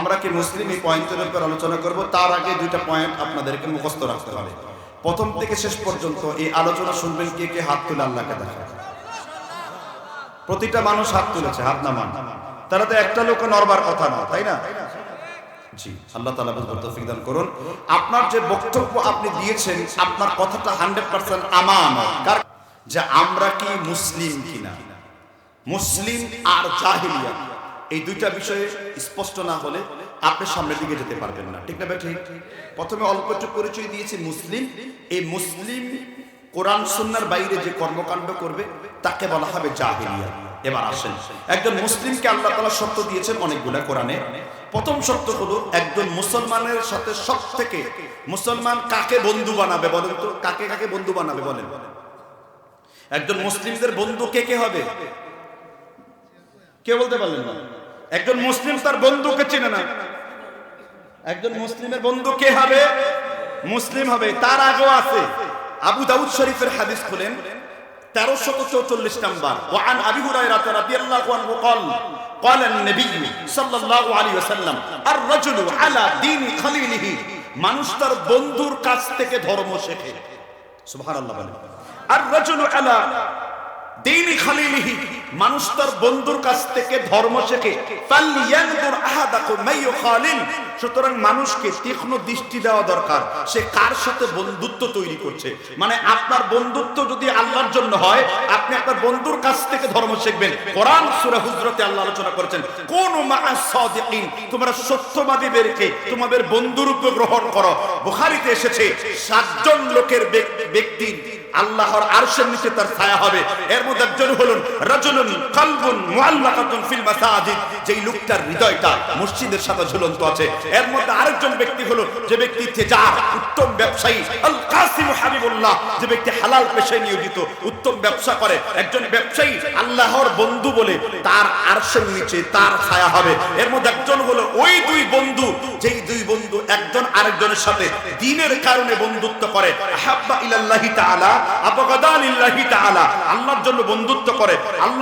আমরা কি মুসলিম এই পয়েন্টের উপর আলোচনা করব? তার আগে দুইটা পয়েন্ট আপনাদেরকে মুখস্থ রাখতে হবে। প্রথম থেকে শেষ পর্যন্ত এই আলোচনা শুনবেন কে কে হাত তুলে আল্লাহকে দেখা। প্রতিটা মানুষ হাত তুলেছে, হাত নামান তারা তো একটা লোক নড়বার কথা না তাই না? জি, আল্লাহ তালা তৌফিক দান করুন। আপনার যে বক্তব্য আপনি দিয়েছেন, আপনার কথাটা হান্ড্রেড পার্সেন্ট আমান। যে আমরা কি মুসলিম কিনা? মুসলিম আর জাহিলিয়া। এই দুইটা বিষয়ে স্পষ্ট না হলে আপনি সামনের দিকে যেতে পারবেন না। ঠিক না ঠিক? প্রথমে অল্প একটু পরিচয় দিয়েছি, মুসলিম। এই মুসলিম কোরআন সুন্নার বাইরে যে কর্মকাণ্ড করবে, তাকে বলা হবে জাহিলিয়া। এবার আসেন। একজন মুসলিমকে আল্লাহ তাআলা সত্য দিয়েছেন অনেকগুলা কোরআনে। প্রথম সত্য হলো, একজন মুসলমানের সাথে সব থেকে মুসলমান কাকে বন্ধু বানাবে বলেন তো? কাকে কাকে বন্ধু বানাবে বলেন? একজন মুসলিমদের বন্ধু কে কে হবে? কে বলতে পারলেন না? একজন মুসলিম তার বন্ধুকে চেনে না একজন মুসলিমের বন্ধু কে হবে মুসলিম হবে তার আগেও আছে আবু দাউদ শরীফের হাদিস খুলেন তেরোশত চৌচল্লিশ নাম্বার ওয়ান আবি হুরায়রা রাদিয়াল্লাহু আনহু قال قال النبي صلى الله عليه وسلم الرجل على دين خليله মানুষ তার বন্ধুর কাছ থেকে ধর্ম শেখে সুবহানাল্লাহ বলেন আর রাজুলু আলা দিনী খালিলিহি মানুষ তার বন্ধুর কাছ থেকে ধর্ম শেখে। সুতরাং মানুষকে তীক্ষ্ণ দৃষ্টি দেওয়া দরকার। সে কার সাথে বন্ধুত্ব তৈরি করছে? মানে আপনার বন্ধুত্ব যদি আল্লাহর জন্য হয়, আপনি আপনার বন্ধুর কাছ থেকে ধর্ম শিখবেন। কোরআন, সূরা হুজরাতে আল্লাহ আলোচনা করেছেন, কোন তোমরা সত্যবাদীদেরকে তোমাদের বন্ধুরূপে গ্রহণ করো। বুখারীতে এসেছে, সাতজন লোকের ব্যক- ব্যক্তির আল্লাহর আরশের নিচে তার ছায়া হবে। এর মধ্যে একজন হলেন নিয়োজিত, উত্তম ব্যবসা করে, একজন ব্যবসায়ী, আল্লাহর বন্ধু বলে তার আরশের নিচে তার ছায়া হবে। এর মধ্যে একজন হলো ওই দুই বন্ধু, যেই দুই বন্ধু একজন আরেকজনের সাথে দিনের কারণে বন্ধুত্ব করে। তাআলা আল্লাহর জন্য বন্ধুত্ব করে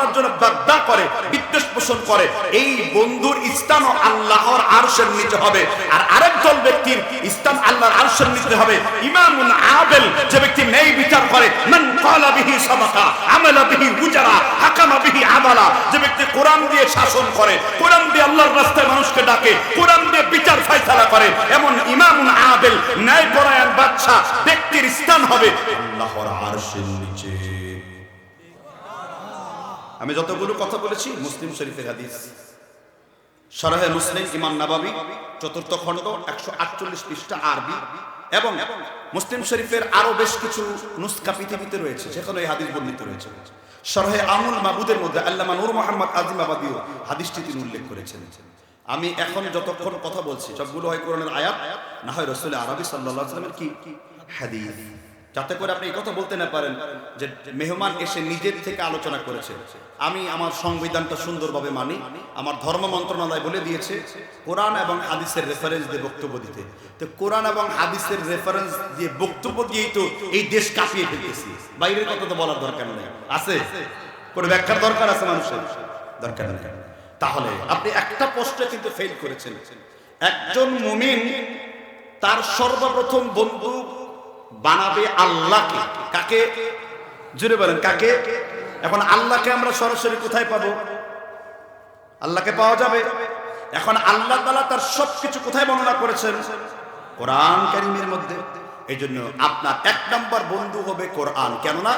আল্লাহর জন্য বাগদা করে বিদ্বেষ পোষণ করে। এই বন্ধুর স্থানও আল্লাহর আরশের নিচে হবে। আর আরেক দল ব্যক্তির স্থান আল্লাহর আরশের নিচে হবে। ইমামুন আদেল যে ব্যক্তি ন্যায় বিচার করে। মান ক্বালা বিহি সাদাকা, আমালা বিহি উজারা, হাকামা বিহি আমালা। যে ব্যক্তি কোরআন দিয়ে শাসন করে, কোরআন দিয়ে আল্লাহর রাস্তায় মানুষকে ডাকে, কোরআন দিয়ে বিচার ফয়সালা করে, এমন ইমামুন আবেল ন্যায় পরায়ণ বাদশা ব্যক্তির স্থান হবে আল্লাহর আরশের নিচে। আমি যতগুলো কথা বলেছি, মুসলিম শরীফের হাদিস। সরাহে মুসলিম ইমাম নাবাবি, চতুর্থ খণ্ড, একশো আটচল্লিশ পৃষ্ঠা আরবি, এবং মুসলিম শরীফের আরও বেশ কিছু নুস্কা পৃথিবীতে রয়েছে সেখানে এই হাদিস বর্ণিত রয়েছে। সরহে আমুল মাবুদের মধ্যে আল্লামা নূর মোহাম্মদ আজিম আবাদিও হাদিসটি তিনি উল্লেখ করেছেন। আমি এখন যতক্ষণ কথা বলছি, সবগুলো হয় কোরআনের আয়াত, না হয় রসুল আরবি সাল্লাহ সাল্লামের কি? হাদিস। যাতে করে আপনি এই কথা বলতে না পারেন যে মেহমান এসে নিজের থেকে আলোচনা করেছে। আমি আমার সংবিধানটা সুন্দরভাবে মানি, আমার ধর্ম মন্ত্রণালয় বলে দিয়েছে, কোরআন এবং হাদিসের রেফারেন্স দিয়ে বক্তব্য দিতে। তো কোরআন এবং হাদিসের রেফারেন্স দিয়ে বক্তব্য দিয়েই তো এই দেশ কাঁপিয়ে ফেলেছি বাইরের কথা তো বলার দরকার নেই। আছে? কোনো ব্যাখ্যার দরকার আছে মানুষের? দরকার নেই। তাহলে আপনি একটা পোস্টে কিন্তু ফেল করেছেন। একজন মুমিন তার সর্বপ্রথম বন্ধু বানাবে আল্লাহকে। কাকে? জুড়ে বলেন, কাকে? এখন আল্লাহকে আমরা সরাসরি কোথায় পাবো? আল্লাহকে পাওয়া যাবে। এখন আল্লাহ তালা তার সবকিছু কোথায় বর্ণনা করেছেন? কোরআন কারিমের মধ্যে। এই জন্য আপনার এক নম্বর বন্ধু হবে কোরআন। কেননা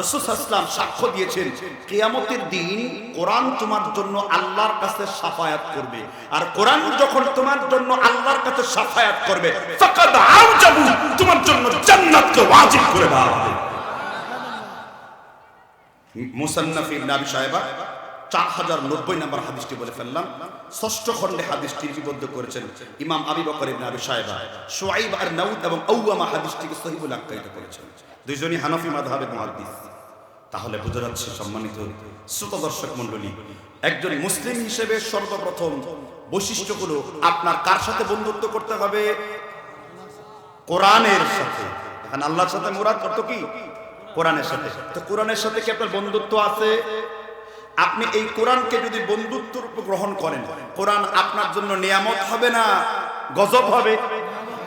রসুল ইসলাম সাক্ষ্য দিয়েছেন, কেয়ামতের দিন কোরআন তোমার জন্য আল্লাহর কাছে সাফায়াত করবে। আর কোরআন যখন তোমার জন্য আল্লাহর কাছে সাফায়াত করবে তোমার জন্য করে দেওয়া হবে। মুসান্নাফি আবি সাহেবা চার হাজার নব্বই নম্বর হাদিসটি বলে ফেললাম। ষষ্ঠ খণ্ডে হাদিসটি লিপিবদ্ধ করেছেন ইমাম আবি বকর ইবনে আবি সাহেবা শুআইব আর নাউদ এবং আউয়ামা হাদিসটিকে সহিবুল আখ্যায়িত করেছেন। দুইজনই হানফি মাযহাবের মুহাদ্দিস। তাহলে বোঝা যাচ্ছে সম্মানিত শ্রোতা দর্শক মণ্ডলী একজন মুসলিম হিসেবে সর্বপ্রথম বৈশিষ্ট্যগুলো আপনার কার সাথে বন্ধুত্ব করতে হবে? কোরআনের সাথে। এখন আল্লাহর সাথে মুরাদ করতো কি? কোরআনের সাথে। তো কোরআনের সাথে কি আপনার বন্ধুত্ব আছে? আপনি এই কোরআনকে যদি বন্ধুত্ব রূপে গ্রহণ করেন, কোরআন আপনার জন্য নিয়ামত হবে না? গজব হবে?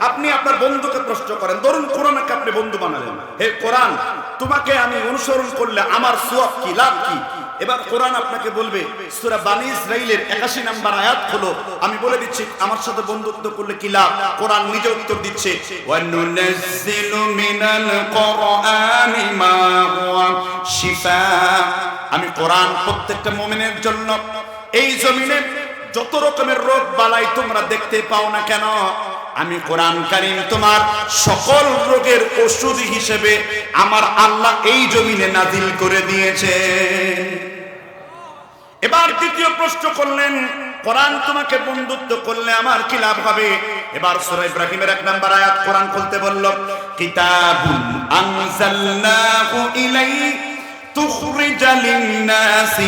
আপনি আপনার বন্ধুকে প্রশ্ন করেন, ধরুন কোরআনকে আপনি বন্ধু বানালেন। হে কোরআন, তোমাকে আমি অনুসরণ করলে আমার সোয়াব কি, লাভ কি? এবার কোরআন আপনাকে বলবে, সুরা বানি ইসরাইলের 81 নাম্বার আয়াত হলো আমি বলে দিচ্ছি, আমার সাথে বন্ধুত্ব করলে কি লাভ? কোরআন নিজে উত্তর দিচ্ছে আমি কোরআন প্রত্যেকটা মুমিনের জন্য, এই জমিনে যত রকমের রোগ বালাই তোমরা দেখতে পাও না কেন, আমি কোরআন কারিম তোমার সকল রোগের ওষুধ হিসেবে আমার আল্লাহ এই জমিনে নাজিল করে দিয়েছে। দ্বিতীয় প্রশ্ন করলেন কোরআন তোমাকে বন্ধুত্ব করলে আমার কি লাভ হবে এবার সূরা ইব্রাহিমের এক নাম্বার আয়াত কোরআন খুলতে বলল কিতাবুন আনজালনাহু ইলাইক تخرج للناس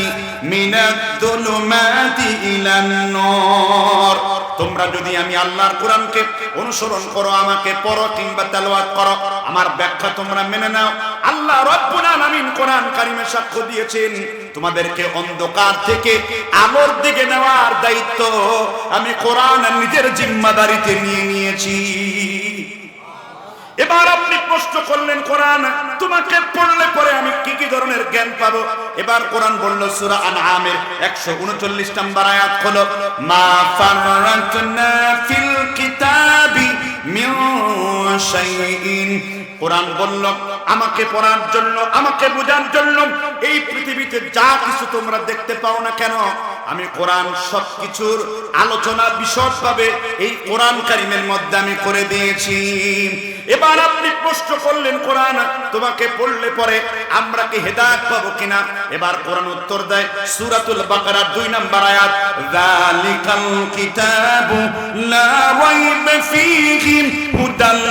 من الظلمات إلى النور তোমরা যদি আমি আল্লাহর কোরআনকে অনুসরণ করো, আমাকে পড়ো কিংবা তেলাওয়াত করো, আমার ব্যাখ্যা তোমরা মেনে নাও। আল্লাহ রব্বুল আলামিন কোরআন কারিমে সাক্ষ্য দিয়েছেন, তোমাদেরকে অন্ধকার থেকে আলোর দিকে নেওয়ার দায়িত্ব আমি কোরআন নিজের জিম্মাদারিতে নিয়ে নিয়েছি। এবার আপনি প্রশ্ন করলেন, কোরআন, তোমাকে পড়লে পরে আমি কি কি ধরনের জ্ঞান পাবো? এবার কোরআন বলল, সূরা আনআমের 139 নম্বর আয়াত হলো মা ফাররাতনা ফিল কিতাবি মিন শাইইন। কোরআন বলল, আমাকে পড়ার জন্য, আমাকে বোঝার জন্য এই পৃথিবীতে যা কিছু তোমরা দেখতে পাও না কেন, আমি কোরআন সবকিছুর আলোচনা বিশদভাবে এই কোরআন কারিমের মধ্যে আমি করে দিয়েছি। এবার আপনি প্রশ্ন করলেন, কোরআন তোমাকে পড়লে পরে আমরা কি হেদায়েত পাবো কিনা? এবার কোরআন উত্তর দেয়, সূরাতুল বাকারার দুই নাম্বার আয়াত, যালিকাল কিতাবু লা রাইবা ফীহি হুদাল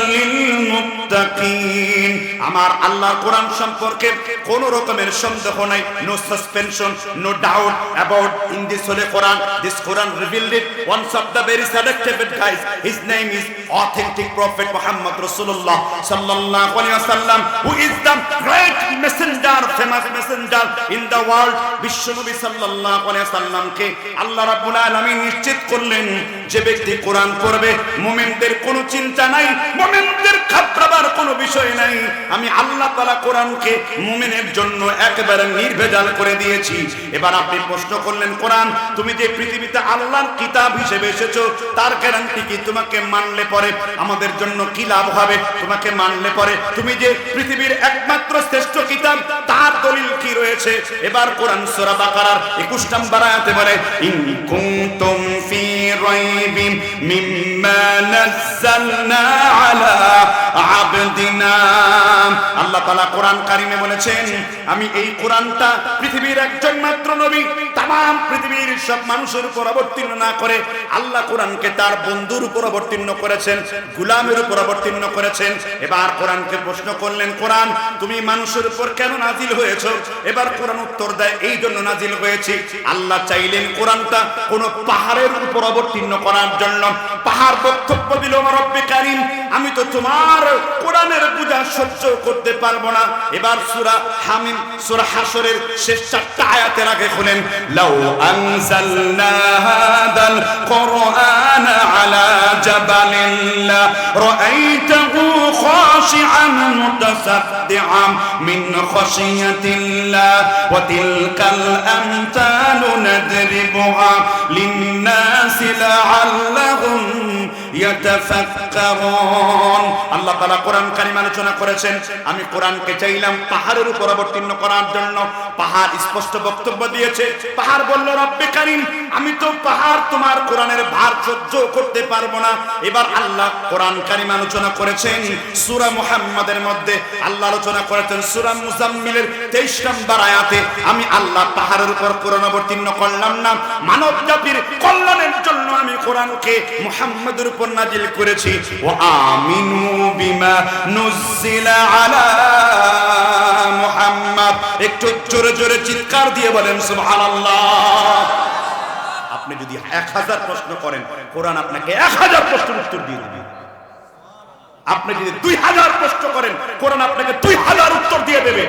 মুত্তাকিন। আমার আল্লাহর কোরআন সম্পর্কে কোন রকমের সন্দেহ নাই no suspension no doubt about in this holy Quran this Quran revealed it once of the very selected guys his name is authentic prophet Muhammad রাসূলুল্লাহ সাল্লাল্লাহু আলাইহি ওয়াসাল্লাম who is the great messenger famous messenger in the world বিশ্বনবী সাল্লাল্লাহু আলাইহি ওয়াসাল্লামকে আল্লাহ রাব্বুল আলামিন নিশ্চিত করলেন যে ব্যক্তি কোরআন পড়বে, মুমিনদের কোনো চিন্তা নাই, মুমিনদের খাবরাবার কোনো বিষয় নাই। আমি আল্লাহ তাআলা কোরআনকে মুমিনের জন্য একেবারে নির্ভেজাল করে দিয়েছি। এবার আপনি প্রশ্ন করলেন, কোরআন, তুমি যে পৃথিবীতে আল্লাহর কিতাব হিসেবে এসেছ, তার গ্যারান্টি কি তোমাকে মানলে পরে আমাদের জন্য কি লাভ হবে? তোমাকে মানলে পরে। তুমি যে পৃথিবীর একমাত্র শ্রেষ্ঠ কিতাব তার দলিল কি রয়েছে? এবার কোরআন সূরা বাকারার 21 নম্বর আয়াতে বলে, ইন কুনতুম ফি রাইবিন মিম্মা নাযালনা আলা আবদিনা। আল্লাহ তাআলা কোরআন কারিমে বলেছেন, আমি এই কোরআনটা পৃথিবীর একজন মাত্র নবী। তাম পৃথিবীর সব মানুষের উপর অবতীর্ণ না করে আল্লাহ কোরআনকে তার বন্ধুর উপর অবতীর্ণ করেছেন, গুলামের উপর অবতীর্ণ করেছেন। এবার কোরআনকে প্রশ্ন করলেন, কোরআন, তুমি মানুষের উপর কেন নাজিল হয়েছ এবার কোরআন উত্তর দেয়, এই জন্য নাজিল হয়েছি। আল্লাহ চাইলেন কোরআনটা কোন পাহাড়ের উপর অবতীর্ণ করার জন্য। পাহাড় বক্তব্য দিল আমার তো তোমার কোরআনের পূজা সহ্য করতে পারব না। এবার সূরা হামিম, সূরা হাসরের শেষ চারটা আয়াতের আগে খুলেন লাউ আনজালনা হাদাল কোরআন আলা জাবালিন লা রাআইতাহু খাশিআন মুতাসাদ্দিআন মিন খাশিয়াতিল্লাহ, ওয়া তিলকাল আমতালু নাদরিবুহা লিন-নাসি লাআল্লাহুম ইয়াতাফাক্কারুন। আল্লাহ তাআলা কোরআন কারীম আলোচনা করেছেন। আমি কোরআনকে চাইলাম পাহাড়ের উপর অবতীর্ণ করার জন্য। পাহাড় স্পষ্ট বক্তব্য দিয়েছে। পাহাড় বলল, রব্বে কারীম, আমি তো পাহাড় তোমার কোরআনের ভার সহ্য করতে পারব না। এবার আল্লাহ কোরআন কারীম আলোচনা করেছেন। সূরা মুহাম্মাদের মধ্যে আল্লাহ আলোচনা করেছেন। সূরা মুজাম্মিলের 23 নম্বর আয়াতে, আমি আল্লাহ পাহাড়ের উপর কোরআন অবতীর্ণ করলাম না। মানব জাতির কল্যাণের জন্য আমি কোরআনকে মুহাম্মাদের উপর নাজিল করেছি, ওয়া আমিনু বিমা নুজিলা আলা মুহাম্মদ। একটু জোরে জোরে চিৎকার দিয়ে বলেন, সুবহানাল্লাহ। আপনি যদি এক হাজার প্রশ্ন করেন, কোরআন আপনাকে এক হাজার প্রশ্নের উত্তর দিয়ে দিবে। আপনি যদি দুই হাজার প্রশ্ন করেন, কোরআন আপনাকে দুই হাজার উত্তর দিয়ে দেবে।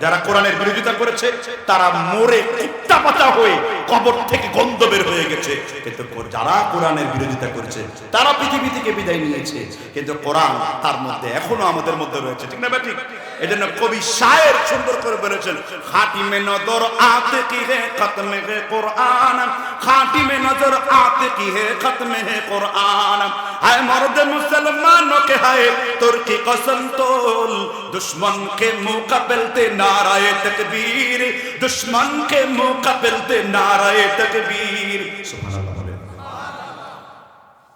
যারা কোরআনের বিরোধিতা করেছে, তারা মরে কুত্তা পাতা হয়ে কবর থেকে গন্ধ বের হয়ে গেছে। কিন্তু যারা কোরআনের বিরোধিতা করেছে, তারা পৃথিবী থেকে বিদায় নিয়েছে। কিন্তু কোরআন তার মধ্যে এখনও আমাদের মধ্যে রয়েছে। ঠিক না ঠিক? এজন্য কবি শায়ের সুন্দর করে বলেছেন খাটিমে নজর আতে কি হে খতমে হে কোরআন? খাটিমে নজর আতে কি হে খতমে হে কোরআন? হায় মর্দে মুসলমান কে হায়, তোর কি কসম তোল? দুশ্মন কে মুকাবিলতে নারায়ে তাকবীর দুশ্মন কে মুকাবিলতে নারায়ে তাকবীর। সুবহানাল্লাহ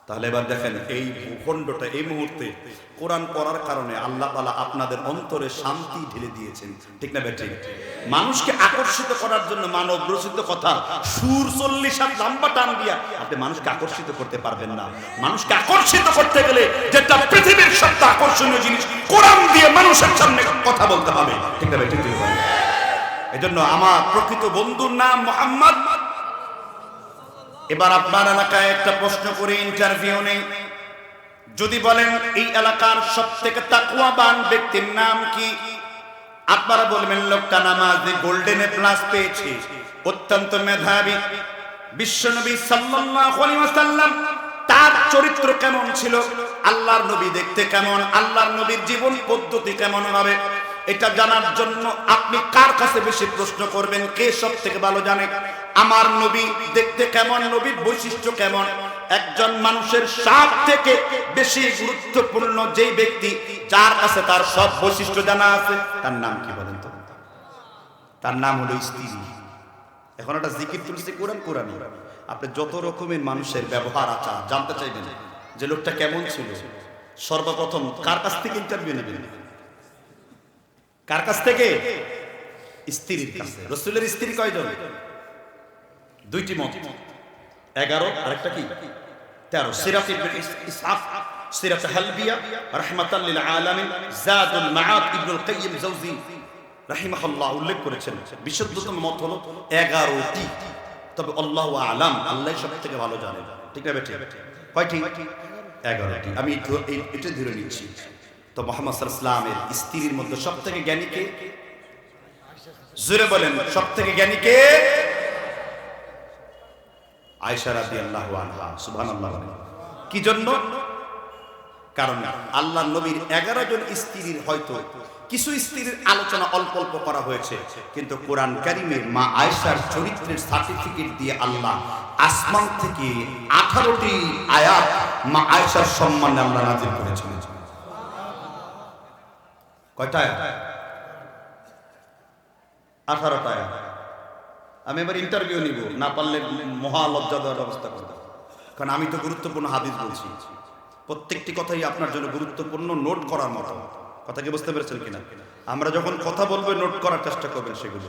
তাহলে এবার দেখেন এই ভূখণ্ডটা এই মুহূর্তে কোরআন পড়ার কারণে আল্লাহ তালা আপনাদের অন্তরে শান্তি ঢেলে দিয়েছেন। ঠিক না বেঠিক? মানুষকে আকর্ষিত করার জন্য মানব রচিত কথা, সুর চল্লিশ হাত লম্বা টান দিয়া আপনি মানুষকে আকর্ষিত করতে পারবেন না। মানুষকে আকর্ষিত করতে গেলে যেটা পৃথিবীর সবচেয়ে আকর্ষণীয় জিনিস, কোরআন দিয়ে মানুষের সামনে কথা বলতে হবে। ঠিক না বেঠিক? এজন্য আমার প্রকৃত বন্ধুর নাম মোহাম্মদ এবার আপনার এলাকায় একটা প্রশ্ন করে ইন্টারভিউ নেই। যদি বলেন, এই এলাকার সব থেকে তাকুয়াবান ব্যক্তির নাম কি? আপনারা বলবেন, লোকটা নামাজে গোল্ডেন প্লাস পেয়েছে, অত্যন্ত মেধাবী। বিশ্বনবী ওয়াসাল্লাম, তার চরিত্র কেমন ছিল? আল্লাহর নবী দেখতে কেমন? আল্লাহর নবীর জীবন পদ্ধতি কেমন হবে? এটা জানার জন্য আপনি কার কাছে বেশি প্রশ্ন করবেন? কে সব থেকে ভালো জানে? আমার নবী দেখতে কেমন? নবীর বৈশিষ্ট্য কেমন? একজন মানুষের সব থেকে বেশি গুরুত্বপূর্ণ যেই ব্যক্তি, যার কাছে তার সব বৈশিষ্ট্য জানা আছে, তার নাম কি বলেন তো? তার নাম হলো স্ত্রী। এখন একটা জিকির তুলছে কোরআন, কোরআনই। আপনি যত রকমের মানুষের ব্যবহার, আচার জানতে চাইবেন যে লোকটা কেমন ছিল? সর্বপ্রথম কার কাছ থেকে ইন্টারভিউ নেবেন? কার কাছ থেকে? স্ত্রীর কাছে রসুলের স্ত্রী কয়জন? দুইটি মত। এগারো, আরেকটা কি? তেরো। সিরাত ইবনে ইসহাক, সিরাত হালবিয়া, রাহমাতাল আলামিন, জাদুল মাআদ ইবনুল কাইয়িম জাওজি রাহিমাহুল্লাহ উল্লেখ করেছেন। বিশুদ্ধতম মত হলো 11টি তবে আল্লাহ আলাম, আল্লাহ সব থেকে ভালো জানেন। ঠিক না বেটি? কয়টি? 11টি আমি এটা ধরে নিচ্ছি। তো মোহাম্মদ সাল্লামের স্ত্রীর মধ্যে সব থেকে জ্ঞানী কে? জোরে বলেন সব থেকে জ্ঞানী কে? আয়সা আল্লাহ কি জন্য? কারণ আল্লাহ নবীর এগারো জন স্ত্রীর হয়তো কিছু স্ত্রীর আলোচনা অল্প অল্প করা হয়েছে, কিন্তু কোরআন কারিমের মা আয়সার চরিত্রের সার্টিফিকেট দিয়ে আল্লাহ আসমান থেকে আঠারোটি আয়াত মা আয়সার সম্মানে আল্লাহ নাজির করেছেন আমি এবার ইন্টারভিউ নিব, না পারলে মহা লজ্জা দেওয়ার ব্যবস্থা করব। কারণ আমি তো গুরুত্বপূর্ণ হাদিস বলছি। প্রত্যেকটি কথাই আপনার জন্য গুরুত্বপূর্ণ নোট করার মতো। কথা কি বুঝতে পেরেছেন কিনা? আমরা যখন কথা বলব নোট করার চেষ্টা করবেন সেগুলো।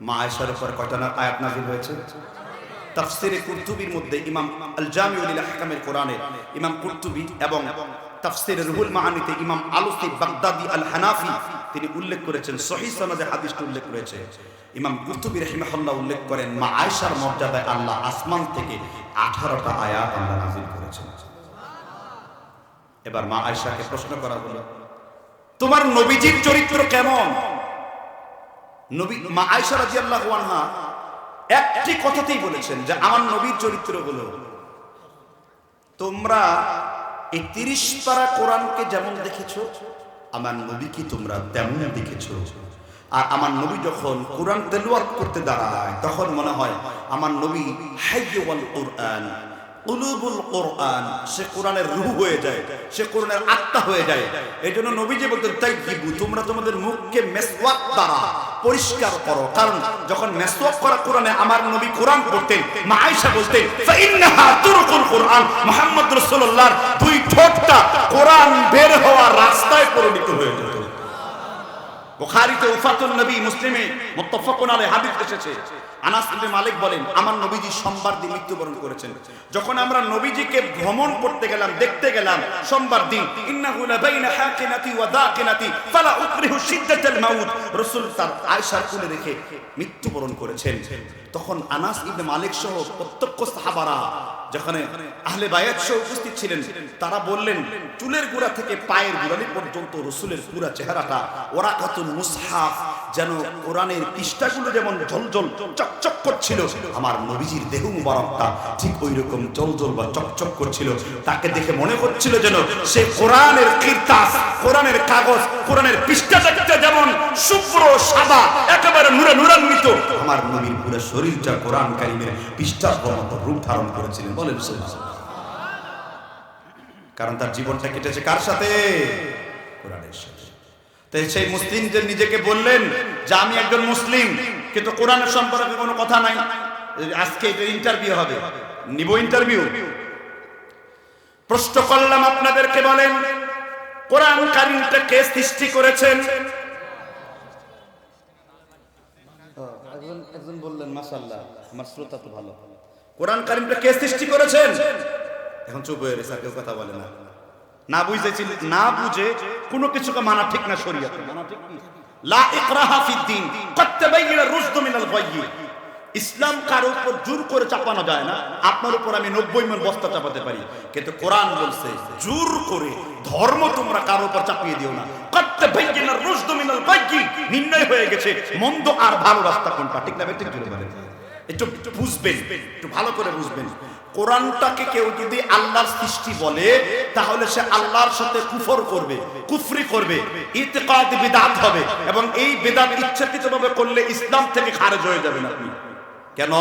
মা আয়সার উপর কয়টা না আয়াত নাজিল হয়েছে? তাফসিরে কুরতুবির মধ্যে ইমাম আল জামিউল আহকামের কোরআনে ইমাম কুরতুবি এবং তাফসিরে রুহুল মাআনিতে ইমাম আলুসি বাগদাদি আল হানাফি তিনি উল্লেখ করেছেন, সহিহ সনদে হাদিসটি উল্লেখ করেছে। ইমাম কুরতুবি রাহিমাহুল্লাহ উল্লেখ করেন, মা আয়েশার মর্যাদায় আল্লাহ আসমান থেকে 18টা আয়াত আল্লাহ নাযিল করেছেন। এবার মা আয়েশাকে প্রশ্ন করা হলো, তোমার নবীজির চরিত্র কেমন? নবী, মা আয়েশা রাদিয়াল্লাহু আনহা একটি কথাতেই বলেছেন যে, আমার নবীর চরিত্র হলো, তোমরা এই তিরিশ পারা কোরআনকে যেমন দেখেছ, আমার নবীকে তোমরা তেমন দেখেছ। আর আমার নবী যখন কোরআন তেলাওয়াত করতে দাঁড়ায়, তখন মনে হয় আমার নবী হাইওয়াল কোরআন কোরআন, সে কোরআনের হয়ে যায়, সে কোরআনের আত্মা হয়ে যায়। এই জন্য বলতেন তাই তোমরা তোমাদের মুখকে মেসওয়াক দ্বারা পরিষ্কার করো। কারণ যখন মেসওয়াক করা কোরআনে আমার নবী কোরআন পড়তেন, মা আয়েশা বলতেন তুরকুল কোরআন। মুহাম্মদ রাসূলুল্লাহর দুই ঠোঁটটা কোরআন বের হওয়ার রাস্তায় পরিণত হয়ে যেত বুখারীতে উফাতুন নবী, মুসলিমে মুত্তাফাকুন আলাইহি হাদিস এসেছে। আনাস ইবনে মালিক বলেন, আমার নবীজি সোমবার দিন মৃত্যুবরণ করেছেন। যখন আমরা নবীজিকে ভ্রমণ করতে গেলাম, দেখতে গেলাম, সোমবার দিন, ইন্নাহু লাবাইনা হাকিনাতি ওয়া দাকিনাতি, ফালা উকরিহু শিদ্দাতাল মাউত। রাসূল তার আয়েশার কোলে রেখে মৃত্যুবরণ করেছেন। তখন আনাস ইবনে মালিক সহ প্রত্যক্ষ সাহাবারা যেখানে আহলে বায়াত সহ উপস্থিত ছিলেন, তারা বললেন, চুলের গোড়া থেকে পায়ের গোড়ালি পর্যন্ত রসুলের পুরা চেহারাটা ওরাকাতুল মুসহাফ, যেন কোরআনের পৃষ্ঠাগুলো যেমন ঝলঝল চকচক করছিল, আমার নবীজির দেহ মুবারকটা ঠিক ওই রকম জলজল বা চকচক করছিল। তাকে দেখে মনে হচ্ছিল যেন সে কোরআনের কীর্তাস, কোরআনের কাগজ, কোরআনের পৃষ্ঠা দেখতে যেমন শুভ্র, সাদা, একেবারে নুরে নুরান্বিত। আমার নবীর পুরো শরীরটা কোরআন কারিমের পৃষ্ঠার মতো রূপ ধারণ করেছিলেন। বলেন। কারণ তার জীবনটা কেটেছে কার সাথে? সেই মুসলিম যে নিজেকে বললেন যে, আমি একজন মুসলিম, কিন্তু কোরআনের সম্পর্কে কোনো কথা নাই। আজকে এটা ইন্টারভিউ হবে, নিব ইন্টারভিউ প্রশ্ন করলাম আপনাদেরকে, বলেন, কোরআন কারিমটা কে সৃষ্টি করেছেন? একজন বললেন, মাশাআল্লাহ, আমার শ্রোতা তো ভালো। কোরআন কারিমটা কে সৃষ্টি করেছেন? এখন চুপ হয়ে গেছে আর কেউ কথা বলে না। না বুঝেছিল না বুঝে কোনো কিছুকে মানা ঠিক না শরীয়তে। মানা ঠিক লা ইকরাহা ফিদ্দিন কদ তাবাyyana রুশদু মিনাল গায়্যি ইসলাম কারও উপর জোর করে চাপানো যায় না। আপনার উপর আমি নব্বই মন বস্তা চাপাতে পারি। কিন্তু কোরআন বলছে, জোর করে ধর্ম তোমরা কারও উপর চাপিয়ে দিও না। নির্ণয় হয়ে গেছে, মন্দ আর ভালো রাস্তা কোনটা? ঠিক না ঠিক জুড়ে একটু বুঝবেন, একটু ভালো করে বুঝবেন। কোরআনটাকে কেউ যদি আল্লাহর সৃষ্টি বলে, তাহলে সে আল্লাহর সাথে কুফর করবে, কুফরি করবে, ইতিকাদ বিদাত হবে এবং এই বেদাত ইচ্ছাকৃতভাবে করলে ইসলাম থেকে খারেজ হয়ে যাবেন আপনি। কেন?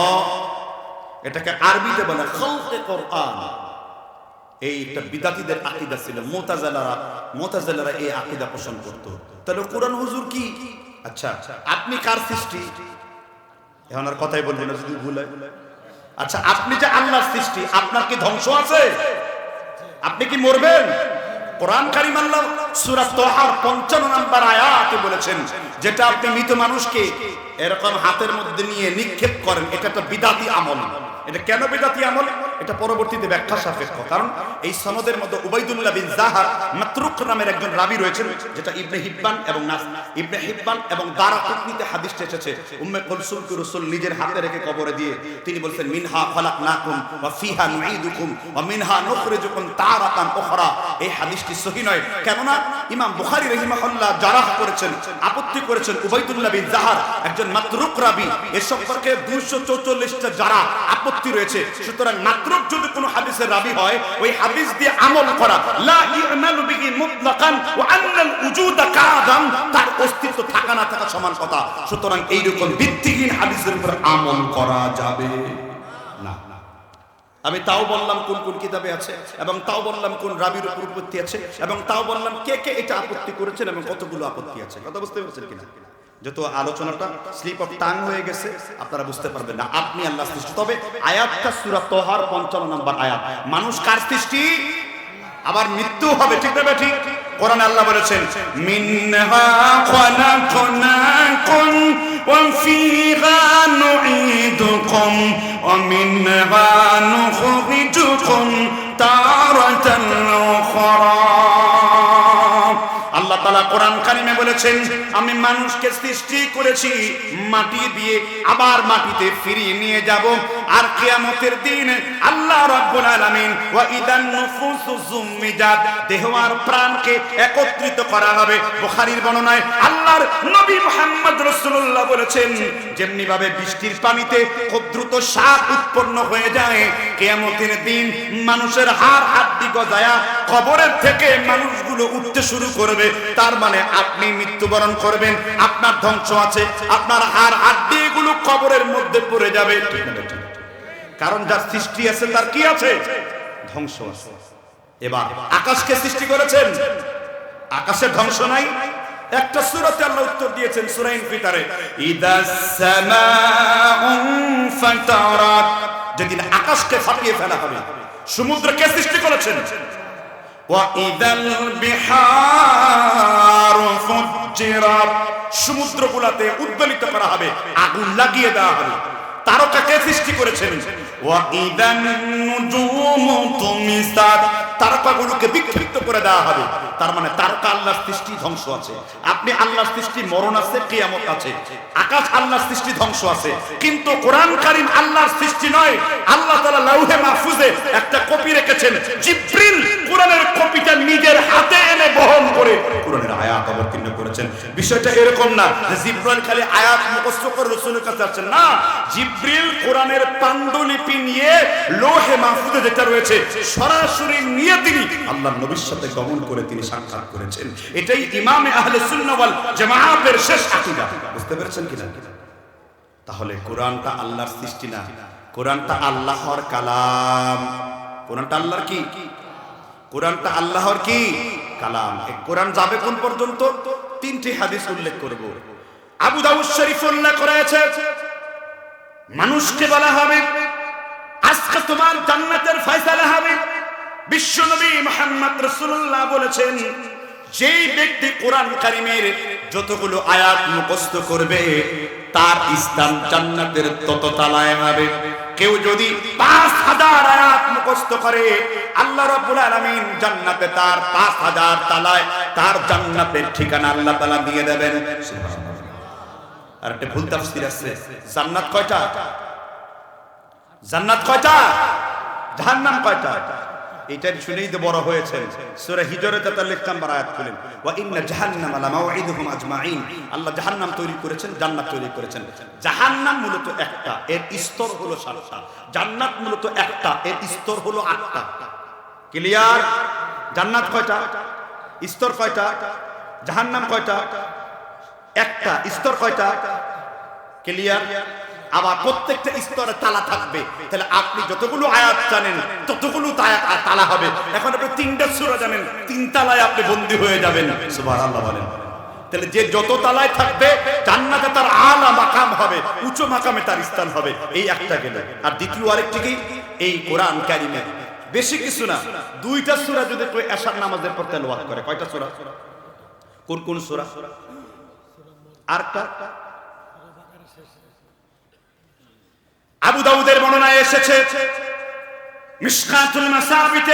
এটাকে আরবিতে বলে খালকে কোরআন। এই একটা বিদাতিদের আকীদা ছিল মোতাজালারা মোতাজালারা এই আকীদা পোষণ করত। তাহলে কোরআন হুজুর কি? আচ্ছা আপনি কার সৃষ্টি? এখন আর কথাই বলবেন না, যদি ভুল হয়। আচ্ছা আপনি যে আল্লাহর সৃষ্টি, আপনার কি ধ্বংস আছে? আপনি কি মরবেন? কোরআন কারিম আল্লাহ সূরা তোহার 55 নাম্বার আয়াতে বলেছেন, যেটা আপনি মৃত মানুষকে এরকম হাতের মধ্যে নিয়ে নিক্ষেপ করেন, এটা তো বিদাতি আমল। এটা কেন বিদাতি আমল? এটা পরবর্তীতে ব্যাখ্যা সাপেক্ষ। কারণ এই সনদের মধ্যে উবাইদুল্লাহ বিন জাহার মাতরুক নামের একজন রাবি রয়েছেন, যেটা ইবনে হিব্বান এবং নাস ইবনে হিব্বান এবং দারাকুতনিতে হাদিসটা এসেছে, উম্মে কুলসুমকে রাসূল নিজের হাতে রেখে কবরে দিয়ে তিনি বলছেন, মিনহা খালাকনাকুম ওয়া ফিহা নুঈদুকুম ওয়া মিনহা নুখরিজুকুম তারাতান উখরা। এই হাদিসটি সহিহ নয়। কেননা ইমাম বুখারী রাহিমাহুল্লাহ জারাহ করেছেন, আপত্তি করেছেন উবাইদুল্লাহ বিন জাহার একজন মাতরুক রাবি। এর সম্পর্কে 244টা যারা আপত্তি রয়েছে। সুতরাং মাতরুক যদি কোনো হাদিসের রাবি হয়, ওই হাদিস দিয়ে আমল করা, লা ইমালু বিহি মুতলাকান ওয়া আন্নাল উজুদা কাদাম, তার অস্তিত্ব থাকা না থাকা সমান কথা। সুতরাং এইরকম ভিত্তিহীন হাদিসের উপর আমল করা যাবে না। আমি তাও বললাম কোন কোন কিতাবে আছে, এবং তাও বললাম কোন রাবির উপর উৎপত্তি আছে, এবং তাও বললাম কে কে এটা আপত্তি করেছেন এবং কতগুলো আপত্তি আছে। কথা বুঝতে পেরেছেন কিনা? যত আলোচনাটা স্লিপ অফ টাং হয়ে গেছে, আপনারা বুঝতে পারবেন না। আপনি আল্লাহ সৃষ্টি। তবে আয়াতটা সূরা তোহার 55 নম্বর আয়াত। মানুষ কার সৃষ্টি? আবার মৃত্যু হবে, ঠিক না ঠিক? কোরআনে আল্লাহ বলেছেন, মিনহা খলাকনাকুম ওয়া ফিহা নুঈদুকুম ওয়া মিনহা নুখরিজুকুম তারাতান উখরা। তালা কোরআন কারিমে বলেছেন, আমি মানুষকে সৃষ্টি করেছি, মাটি দিয়ে আবার মাটিতে ফিরিয়ে নিয়ে যাব। আর কিয়ামতের দিন আল্লাহ রাব্বুল আলামিন ওয়া ইদান নুফুসু দেহ আর প্রাণকে একত্রিত করা হবে। বুখারীর বর্ণনায় আল্লাহর নবী মুহাম্মদ রাসূলুল্লাহ বলেছেন যেমনি ভাবে বৃষ্টির পানিতে খুব দ্রুত সাপ উৎপন্ন হয়ে যায়, কিয়ামতের দিন মানুষের হাড় হাড্ডি গজায়া, কবরের থেকে মানুষগুলো উঠতে শুরু করবে, তার মানে আপনি মৃত্যুবরণ করবেন, আপনার ধ্বংস আছে, আপনার হাড় হাড্ডি গুলো কবরের মধ্যে পড়ে যাবে? কারণ যার সৃষ্টি আছে, তার কি আছে? ধ্বংস আছে। এবার আকাশকে সৃষ্টি করেছেন। আকাশের ধ্বংস নাই। একটা সূরাতে আল্লাহ উত্তর দিয়েছেন, সূরা ইনফিতারে। ইদাস যেদিন আকাশকে ফাটিয়ে ফেলা হবে, সমুদ্রকে সৃষ্টি করেছেন। সমুদ্র গুলাতে উদ্বেলিত করা হবে আগুন লাগিয়ে দেওয়া হবে। তারকাকে সৃষ্টি করেছেন। তারকাগুলোকে বিক্ষিপ্ত করে দেওয়া হবে। তার মানে তারকা সৃষ্টি ধ্বংস আছে। আপনি সৃষ্টি মরণ আছে আছে। আকাশ সৃষ্টি ধ্বংস আছে। কিন্তু কোরআন কারিম আল্লাহর সৃষ্টি নয়। আল্লাহ লাউহে মাহফুজে একটা কপি রেখেছেন। জিব্রিল কোরআনের কপিটা নিজের হাতে এনে বহন করে কোরআনের আয়াত অবতীর্ণ করেছেন। বিষয়টা এরকম না জিব্রাইল খালি আয়াত মুখস্থ করে কাছে আসছেন। না জিব জিব্রিল কোরআনের পাণ্ডুলিপি নিয়ে লোহে মাহফুজে যেটা রয়েছে, সরাসরি নিয়ে তিনি আল্লাহ নবীর সাথে গমন করে তিনি সাক্ষাৎ করেছেন। এটাই ইমামে আহলে সুন্নাহ ওয়াল জামাআতের শেষ আকীদা। বুঝতে পেরেছেন কিনা? তাহলে কোরআনটা আল্লাহর সৃষ্টি না? কোরআনটা আল্লাহর কালাম। কোরআনটা আল্লাহর কি? কোরআনটা আল্লাহর কি? কালাম। এই কোরআন যাবে কোন পর্যন্ত? তিনটি হাদিস উল্লেখ করব। আবু দাউদ শরীফ উল্লেখ করেছে মানুষকে বলা হবে, আজকে তোমার জান্নাতের ফয়সালা হবে। বিশ্বনবী মুহাম্মদ রাসূলুল্লাহ বলেছেন, যেই ব্যক্তি কোরআন কারিমের যতগুলো আয়াত মুখস্থ করবে, তার স্থান জান্নাতের তত তালায় হবে। কেউ যদি পাঁচ হাজার আয়াত মুখস্থ করে, আল্লাহ রাব্বুল আলামিন জান্নাতে তার পাঁচ হাজার তালায় তার জান্নাতের ঠিকানা আল্লাহ তাআলা দিয়ে দেবেন। আর একটা ভুল তাফসীর আছে। জান্নাত কয়টা? জান্নাত কয়টা? জাহান্নাম কয়টা? এটা শুনেই তো বড় হয়েছে। সূরা হিজরতে তার লিখ নাম্বার আয়াত খুলেন। ওয়া ইন্না জাহান্নামা লামাউইদুহুম আজমাইন আল্লাহ জাহান্নাম তৈরি করেছেন, জান্নাত তৈরি করেছেন। জাহান্নাম মূলত একটা, এর স্তর হলো সাতটা। জান্নাত মূলত একটা, এর স্তর হলো আটটা। ক্লিয়ার? জান্নাত কয়টা? স্তর কয়টা? জাহান্নাম কয়টা? একটা স্তর কয়টা? ক্লিয়ার আবার প্রত্যেকটা স্তরে তালা থাকবে। তাহলে আপনি যতগুলো আয়াত জানেন, ততগুলো তালা হবে। এখন আপনি তিনটা সূরা জানেন, তিন তালায় আপনি বন্দী হয়ে যাবেন। সুবহানাল্লাহ বলেন। তাহলে যে যত তালায় থাকবে, জান্নাতে তার আলা মাকাম হবে, উঁচু মাকামে তার স্থান হবে। এই একটা গেল। আর দ্বিতীয় আরেকটি কি? এই কোরআন কারিমে। বেশি কিছু না। দুইটা সুরা যদি কেউ এশার নামাজের পর তেলাওয়াত করে, কয়টা সূরা? কোন কোন সূরা? আবু দাউদের বর্ণনায় এসেছে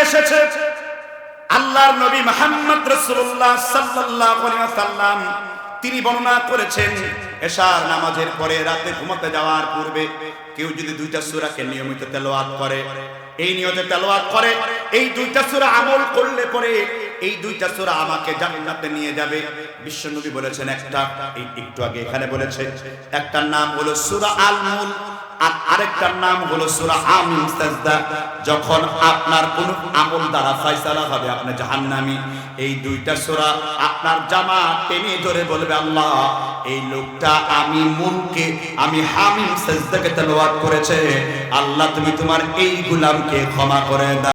এসেছে, আল্লাহর নবী রাসূলুল্লাহ সাল্লাল্লাহু আলাইহি ওয়াসাল্লাম, তিনি বর্ণনা করেছেন, এশার নামাজের পরে রাতে ঘুমাতে যাওয়ার পূর্বে কেউ যদি দুইটা সূরাকে নিয়মিত তেলাওয়াত করে, এই নিয়তে তেলাওয়াত করে, এই দুইটা সূরা আমল করলে পরে এই দুইটা সূরা আমাকে জান্নাতে নিয়ে যাবে। বিশ্বনবী বলেছেন একটা, এই একটু আগে এখানে বলেছে, একটার নাম হলো সূরা আল মুল আর আরেকটার নাম হলো সূরা আমিন সাজদা যখন আপনার কোন আমল দ্বারা ফয়সালা হবে, আপনি জাহান্নামী। এই দুইটা সূরা আপনার জামা টেনে ধরে বলবে, আল্লাহ, এই লোকটা আমি মুলকে, আমি হামিম সাজদাকে তেলাওয়াত করেছে। আল্লাহ, তুমি তোমার এই গোলামকে ক্ষমা করে দাও।